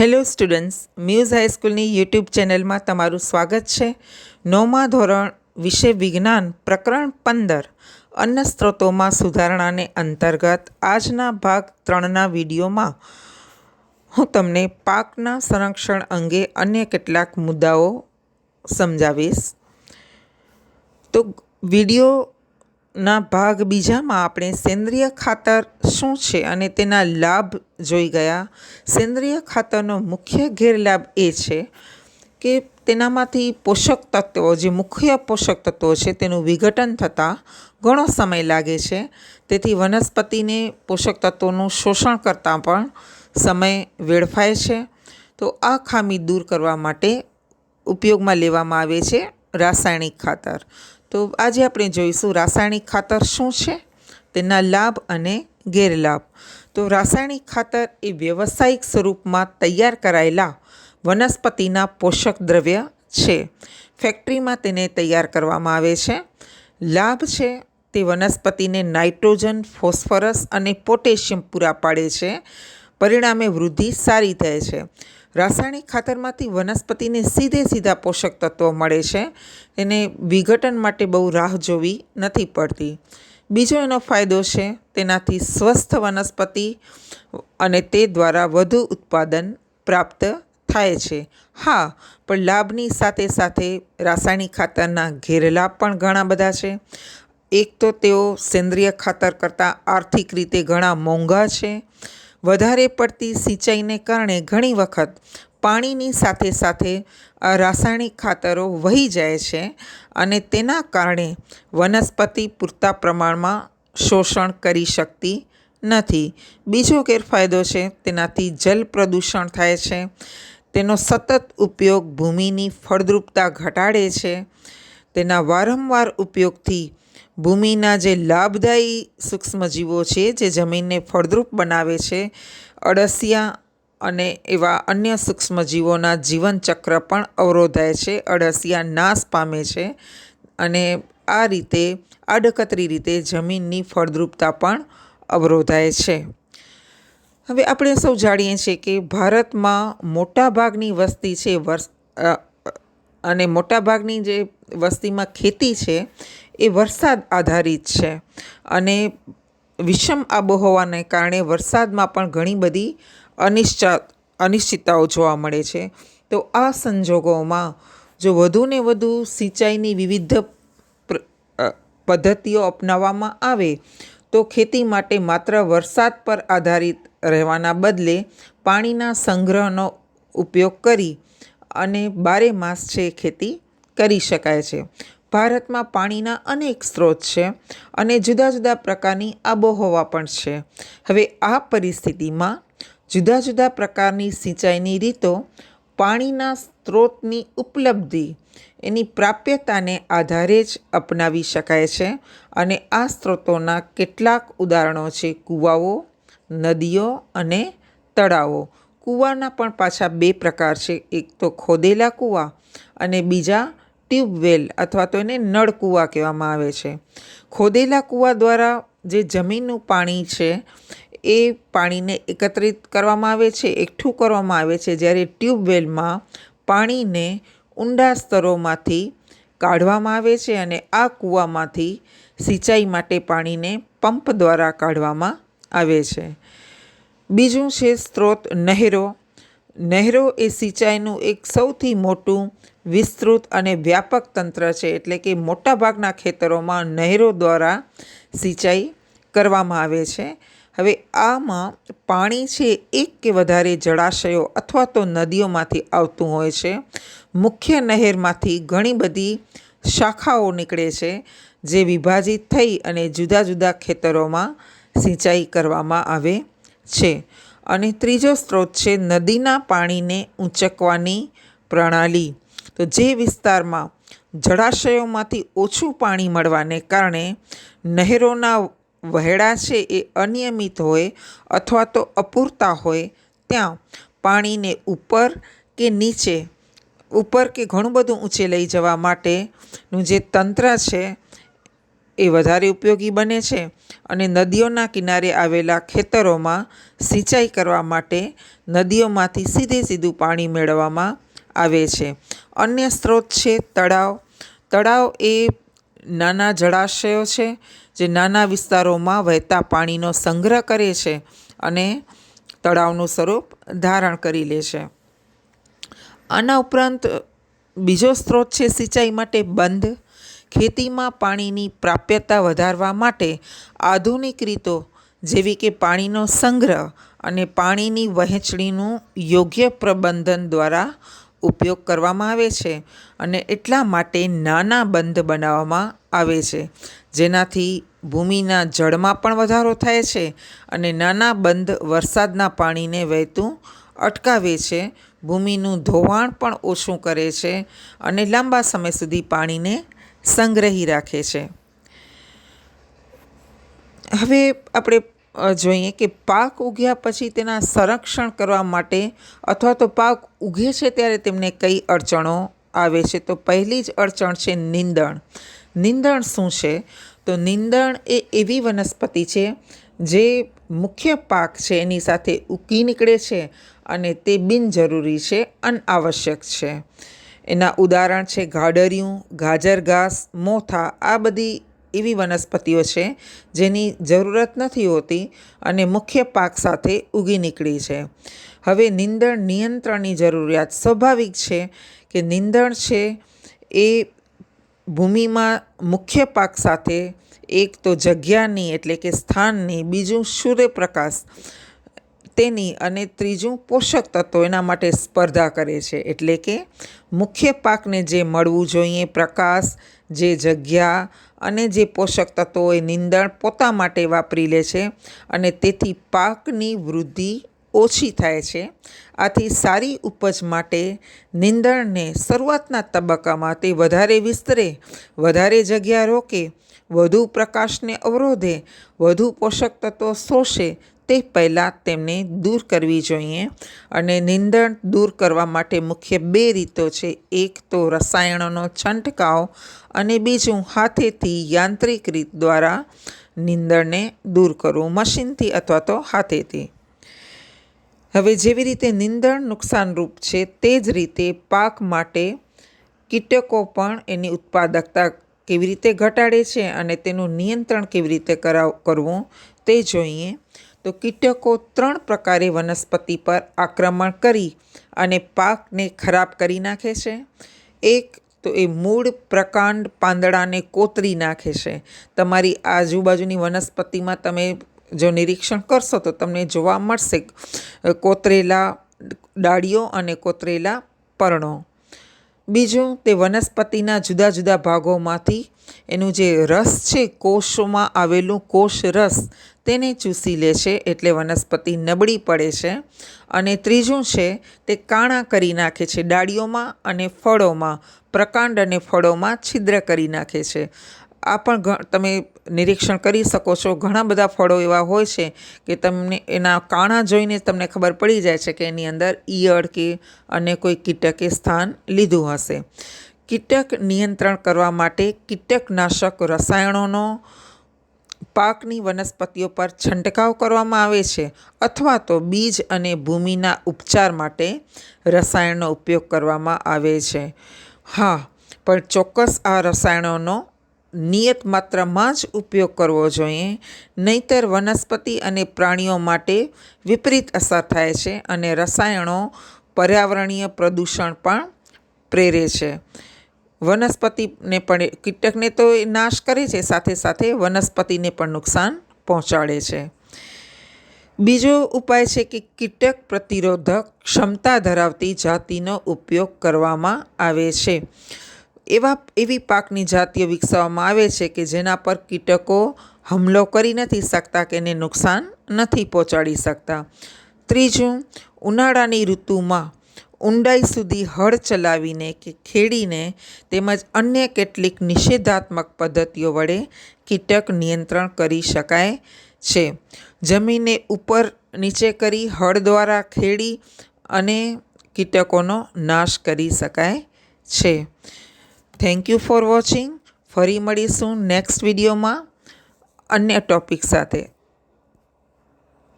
Hello students, Muse હાઈસ્કૂલની YouTube ચેનલમાં તમારું સ્વાગત છે. નવમા ધોરણ વિષય વિજ્ઞાન પ્રકરણ પંદર, અન્ન સ્ત્રોતોમાં સુધારણાને અંતર્ગત આજના ભાગ ત્રણના વિડીયોમાં હું તમને પાકના સંરક્ષણ અંગે અન્ય કેટલાક મુદ્દાઓ સમજાવીશ. તો વિડીયોના ભાગ બીજામાં આપણે સેન્દ્રિય ખાતર શું છે અને તેના લાભ જોઈ ગયા. સેન્દ્રિય ખાતરનો મુખ્ય ગેરલાભ એ છે કે તેનામાંથી પોષક તત્વો, જે મુખ્ય પોષક તત્વો છે તેનું વિઘટન થતાં ઘણો સમય લાગે છે. તેથી વનસ્પતિને પોષક તત્વોનું શોષણ કરતાં પણ સમય વેડફાય છે. તો આ ખામી દૂર કરવા માટે ઉપયોગમાં લેવામાં આવે છે રાસાયણિક ખાતર. તો આજે આપણે જોઈશું રાસાયણિક ખાતર શું છે, તેના લાભ અને ગેરલાભ. તો રાસાયણિક ખાતર એ વ્યવસાયિક સ્વરૂપમાં તૈયાર કરાયેલા વનસ્પતિના પોષક દ્રવ્ય છે. ફેક્ટરીમાં તેને તૈયાર કરવામાં આવે છે. લાભ છે, તે વનસ્પતિને નાઇટ્રોજન, ફોસ્ફરસ અને પોટેશિયમ પૂરા પાડે છે. પરિણામે વૃદ્ધિ સારી થાય છે. રાસાયણિક ખાતરમાંથી વનસ્પતિને સીધે સીધા પોષક તત્વો મળે છે. એને વિઘટન માટે બહુ રાહ જોવી નથી પડતી. બીજો એનો ફાયદો છે, તેનાથી સ્વસ્થ વનસ્પતિ અને તે દ્વારા વધુ ઉત્પાદન પ્રાપ્ત થાય છે. હા, પણ લાભની સાથે સાથે રાસાયણિક ખાતરના ગેરલાભ પણ ઘણા બધા છે. એક તો તેઓ સેન્દ્રિય ખાતર કરતાં આર્થિક રીતે ઘણા મોંઘા છે. વધારે પડતી સિંચાઈને કારણે ઘણી વખત પાણીની સાથે સાથે રાસાયણિક ખાતરો વહી જાય છે અને તેના કારણે વનસ્પતિ પૂરતા પ્રમાણમાં શોષણ કરી શકતી નથી. બીજો ગેરફાયદો છે, તેનાથી જલ પ્રદૂષણ થાય છે. તેનો સતત ઉપયોગ ભૂમિની ફળદ્રુપતા ઘટાડે છે. તેના વારંવાર ઉપયોગથી ભૂમિના જે લાભદાયી સૂક્ષ્મજીવો છે, જે જમીનને ફળદ્રુપ બનાવે છે, અળસિયા અને એવા અન્ય સૂક્ષ્મજીવોના જીવનચક્ર પણ અવરોધાય છે, અળસિયા નાશ પામે છે અને આ રીતે, આડકતરી રીતે જમીનની ફળદ્રુપતા પણ અવરોધાય છે. હવે આપણે સૌ જાણીએ છીએ કે ભારતમાં મોટાભાગની વસ્તી છે, વર્ષ અને મોટાભાગની જે વસ્તીમાં ખેતી છે એ વરસાદ આધારિત છે. અને વિષમ આબોહવાને કારણે વરસાદમાં પણ ઘણી બધી અનિશ્ચા, અનિશ્ચિતતાઓ જોવા મળે છે. તો આ સંજોગોમાં જો વધુને વધુ સિંચાઈની વિવિધ પદ્ધતિઓ અપનાવવામાં આવે, તો ખેતી માટે માત્ર વરસાદ પર આધારિત રહેવાના બદલે પાણીના સંગ્રહનો ઉપયોગ કરી અને બારે માસ છે ખેતી કરી શકાય છે. ભારતમાં પાણીના અનેક સ્ત્રોત છે અને જુદા જુદા પ્રકારની આબોહવા પણ છે. હવે આ પરિસ્થિતિમાં જુદા જુદા પ્રકારની સિંચાઈની રીતો, પાણીના સ્ત્રોતની ઉપલબ્ધિ, એની પ્રાપ્યતાને આધારે જ અપનાવી શકાય છે અને આ સ્ત્રોતોના કેટલાક ઉદાહરણો છે કૂવાઓ, નદીઓ અને તળાવો. કૂવાના પણ પાછા બે પ્રકાર છે. એક તો ખોદેલા કૂવા અને બીજા ટ્યુબવેલ અથવા તો એને નળ કૂવા કહેવામાં આવે છે. ખોદેલા કૂવા દ્વારા જે જમીનનું પાણી છે, એ પાણીને એકત્રિત કરવામાં આવે છે, એકઠું કરવામાં આવે છે, જ્યારે ટ્યુબવેલમાં પાણીને ઊંડા સ્તરોમાંથી કાઢવામાં આવે છે અને આ કૂવામાંથી સિંચાઈ માટે પાણીને પંપ દ્વારા કાઢવામાં આવે છે. બીજું છે સ્ત્રોત નહેરો. નહેરો એ સિંચાઈનું એક સૌથી મોટું વિસ્તૃત અને વ્યાપક તંત્ર છે, એટલે કે મોટાભાગના ખેતરોમાં નહેરો દ્વારા સિંચાઈ કરવામાં આવે છે. હવે આમાં પાણી છે એક કે વધારે જળાશયો અથવા તો નદીઓમાંથી આવતું હોય છે. મુખ્ય નહેરમાંથી ઘણી બધી શાખાઓ નીકળે છે, જે વિભાજિત થઈ અને જુદા જુદા ખેતરોમાં સિંચાઈ કરવામાં આવે છે. અને ત્રીજો સ્ત્રોત છે નદીના પાણીને ઊંચકવાની પ્રણાલી. તો જે વિસ્તારમાં જળાશયોમાંથી ઓછું પાણી મળવાને કારણે નહેરોના વહેડા છે એ અનિયમિત હોય અથવા તો અપૂરતા હોય, ત્યાં પાણીને ઉપર કે નીચે, ઉપર કે ઘણું બધું ઊંચે લઈ જવા માટેનું જે તંત્ર છે એ વધારે ઉપયોગી બને છે અને નદીઓના કિનારે આવેલા ખેતરોમાં સિંચાઈ કરવા માટે નદીઓમાંથી સીધે સીધું પાણી મેળવવામાં આવે છે. અન્ય સ્ત્રોત છે તળાવ. તળાવ એ નાના જળાશયો છે જે નાના વિસ્તારોમાં વહેતા પાણીનો સંગ્રહ કરે છે અને તળાવનું સ્વરૂપ ધારણ કરી લે છે. આના ઉપરાંત બીજો સ્ત્રોત છે સિંચાઈ માટે બંધ. ખેતીમાં પાણીની પ્રાપ્યતા વધારવા માટે આધુનિક રીતો જેવી કે પાણીનો સંગ્રહ અને પાણીની વહેંચણીનું યોગ્ય પ્રબંધન દ્વારા ઉપયોગ કરવામાં આવે છે અને એટલા માટે નાના બંધ બનાવવામાં આવે છે. જેનાથી ભૂમિના જળમાં પણ વધારો થાય છે અને નાના બંધ વરસાદના પાણીને વહેતું અટકાવે છે. ભૂમિનું ધોવાણ પણ ઓછું કરે છે અને લાંબા સમય સુધી પાણીને સંગ્રહી રાખે છે. હવે આપણે જોઈએ કે પાક ઉગ્યા પછી તેના સંરક્ષણ કરવા માટે અથવા તો પાક ઉગે છે ત્યારે તેમને કઈ અડચણો આવે છે? તો પહેલી જ અડચણ છે નીંદણ. નીંદણ શું છે? તો નીંદણ એ એવી વનસ્પતિ છે જે મુખ્ય પાક છે, એની સાથે ઉકી નીકળે છે અને તે બિનજરૂરી છે, અનાવશ્યક છે. એના ઉદાહરણ છે ગાડરિયું ગાજર ઘાસ મોથા, આ બધી એવી વનસ્પતિઓ છે જેની જરૂરત નથી હોતી અને મુખ્ય પાક સાથે ઉગી નીકળી છે. હવે નીંદણ નિયંત્રણની જરૂરિયાત સ્વાભાવિક છે કે નીંદણ છે એ ભૂમિમાં મુખ્ય પાક સાથે, એક તો જગ્યાની એટલે કે સ્થાનની, બીજું સૂર્યપ્રકાશ તેની અને ત્રીજું પોષક તત્વો એના માટે સ્પર્ધા કરે છે. એટલે કે મુખ્ય પાકને જે મળવું જોઈએ, પ્રકાશ, જે જગ્યા અને જે પોષક તત્વો એ નીંદણ પોતા માટે વાપરી લે છે અને તેથી પાકની વૃદ્ધિ ઓછી થાય છે. આથી સારી ઉપજ માટે નીંદણને શરૂઆતના તબક્કામાં તે વધારે વિસ્તરે, વધારે જગ્યા રોકે, વધુ પ્રકાશને અવરોધે, વધુ પોષક તત્વો શોષે તે પહેલાં તેમને દૂર કરવી જોઈએ અને નીંદણ દૂર કરવા માટે મુખ્ય બે રીતો છે. એક તો રસાયણોનો છંટકાવ અને બીજું હાથેથી યાંત્રિક રીત દ્વારા નીંદણને દૂર કરવું, મશીનથી અથવા તો હાથેથી. હવે જેવી રીતે નીંદણ નુકસાનરૂપ છે તે જ રીતે પાક માટે કીટકો પણ એની ઉત્પાદકતા કેવી રીતે ઘટાડે છે અને તેનું નિયંત્રણ કેવી રીતે કરાવ, કરવું તે જોઈએ. તો કીટકો ત્રણ પ્રકારે વનસ્પતિ પર આક્રમણ કરી અને પાકને ખરાબ કરી નાખે છે. એક તો એ મૂળ પ્રકાંડ પાંદડાને કોતરી નાખે છે. તમારી આજુબાજુની વનસ્પતિમાં તમે જો નિરીક્ષણ કરશો તો તમને જોવા મળશે કોતરેલા ડાળીઓ અને કોતરેલા પર્ણો. બીજું તે વનસ્પતિના જુદા જુદા ભાગોમાંથી એનું જે રસ છે, કોષોમાં આવેલું કોષ રસ તેને ચૂસી લે છે એટલે વનસ્પતિ નબળી પડે છે. અને ત્રીજું છે તે કાણા કરી નાખે છે, ડાળીઓમાં અને ફળોમાં, પ્રકાંડ અને ફળોમાં છિદ્ર કરી નાખે છે. આ પણ તમે નિરીક્ષણ કરી શકો છો. ઘણા બધા ફળો એવા હોય છે કે તમને એના કાણા જોઈને તમને ખબર પડી જાય છે કે એની અંદર ઈયળ કે અને કોઈ કીટકે સ્થાન લીધું હશે. કીટક નિયંત્રણ કરવા માટે કીટકનાશક રસાયણોનો પાકની વનસ્પતિઓ પર છંટકાવ કરવામાં આવે છે અથવા તો બીજ અને ભૂમિના ઉપચાર માટે રસાયણનો ઉપયોગ કરવામાં આવે છે. હા, પણ ચોક્કસ આ રસાયણોનો નિયત માત્રામાં જ ઉપયોગ કરવો જોઈએ. નહીંતર વનસ્પતિ અને પ્રાણીઓ માટે વિપરીત અસર થાય છે અને રસાયણો પર્યાવરણીય પ્રદૂષણ પણ પ્રેરે છે. વનસ્પતિને પણ કીટકને તો એ નાશ કરે છે, સાથે સાથે વનસ્પતિને પણ નુકસાન પહોંચાડે છે. બીજો ઉપાય છે કે કીટક પ્રતિરોધક ક્ષમતા ધરાવતી જાતિનો ઉપયોગ કરવામાં આવે છે. એવા, એવી પાકની જાતિઓ વિકસાવવામાં આવે છે કે જેના પર કીટકો હુમલો કરી નથી શકતા કે એને નુકસાન નથી પહોંચાડી શકતા. ત્રીજું, ઉનાળાની ઋતુમાં ઊંડાઈ સુધી હળ ચલાવીને કે ખેડીને તેમજ અન્ય કેટલીક નિષેધાત્મક પદ્ધતિઓ વડે કીટક નિયંત્રણ કરી શકાય છે. જમીનને ઉપર નીચે કરી હળ દ્વારા ખેડી અને કીટકોનો નાશ કરી શકાય છે. થેન્ક યુ ફોર વોચિંગ ફરી મળીશું નેક્સ્ટ વિડીયોમાં અન્ય ટૉપિક સાથે.